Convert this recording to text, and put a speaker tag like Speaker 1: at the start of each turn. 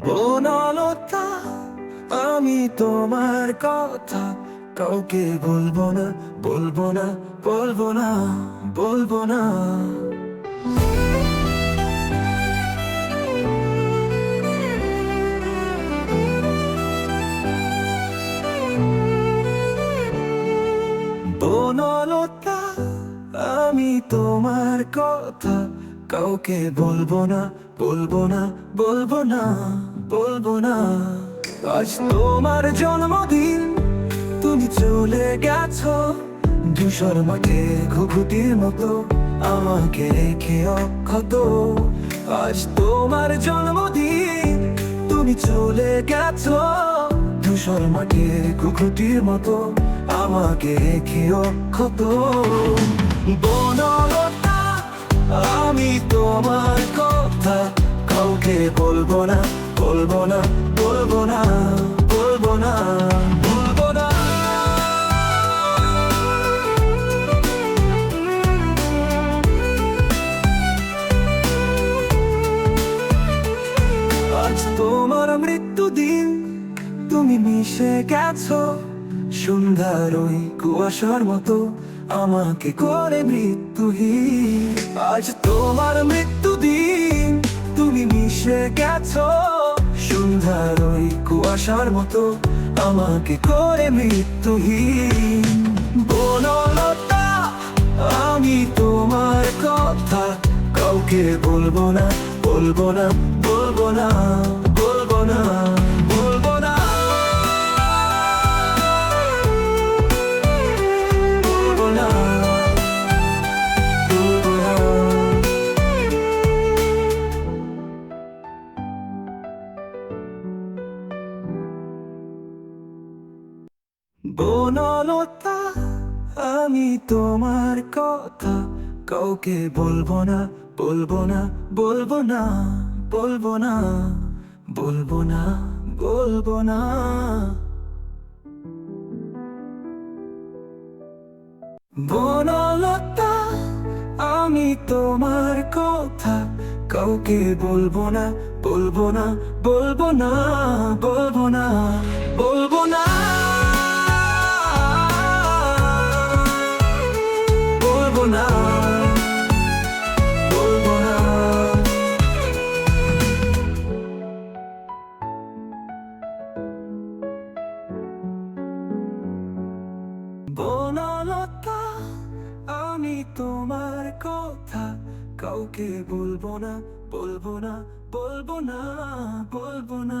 Speaker 1: বনলতা, আমি তোমার কথা কাউকে বলব না বলব না বলব না বলব না। বনলতা, আমি তোমার কথা কাউকে বলব না বলব না বলব না বলব না। আজ তোমার জন্মদিন, তুমি চলে গেছো। ধূসর মাঠে ঘুঘুটির মতো আমাকে রেখে অক্ষত। আজ তোমার জন্মদিন, তুমি চলে গেছো। ধূসর মাঠে ঘুঘুটির মতো আমাকে রেখে অক্ষত। বনলতা আমি তোমার কথা কাউকে বলব না বলব না বলব না বলব না বলব না। তোমার তুমি মিশে গেছো সুন্দর ওই কুয়াশার মতো। আমাকে করে মৃত্যুহীন আজ তোমার মৃত্যু দিন। তুমি মিশে গেছো সুন্দর ওই কুয়াশার মতো। আমাকে করে মৃত্যুহীন বনলতা, আমি তোমার কথা কাউকে বলব না বলব না বলব না বলব না। বনলতা, আমি তোমার কথা কাউকে বলব না বলব না বলব না বলব না বলব না বলব না। বনলতা, আমি তোমার কথা কাউকে বলব না বলব না বলব না বলব না বলব না। তোমার কথা কাউকে বলব না বলব না বলব না বলব না।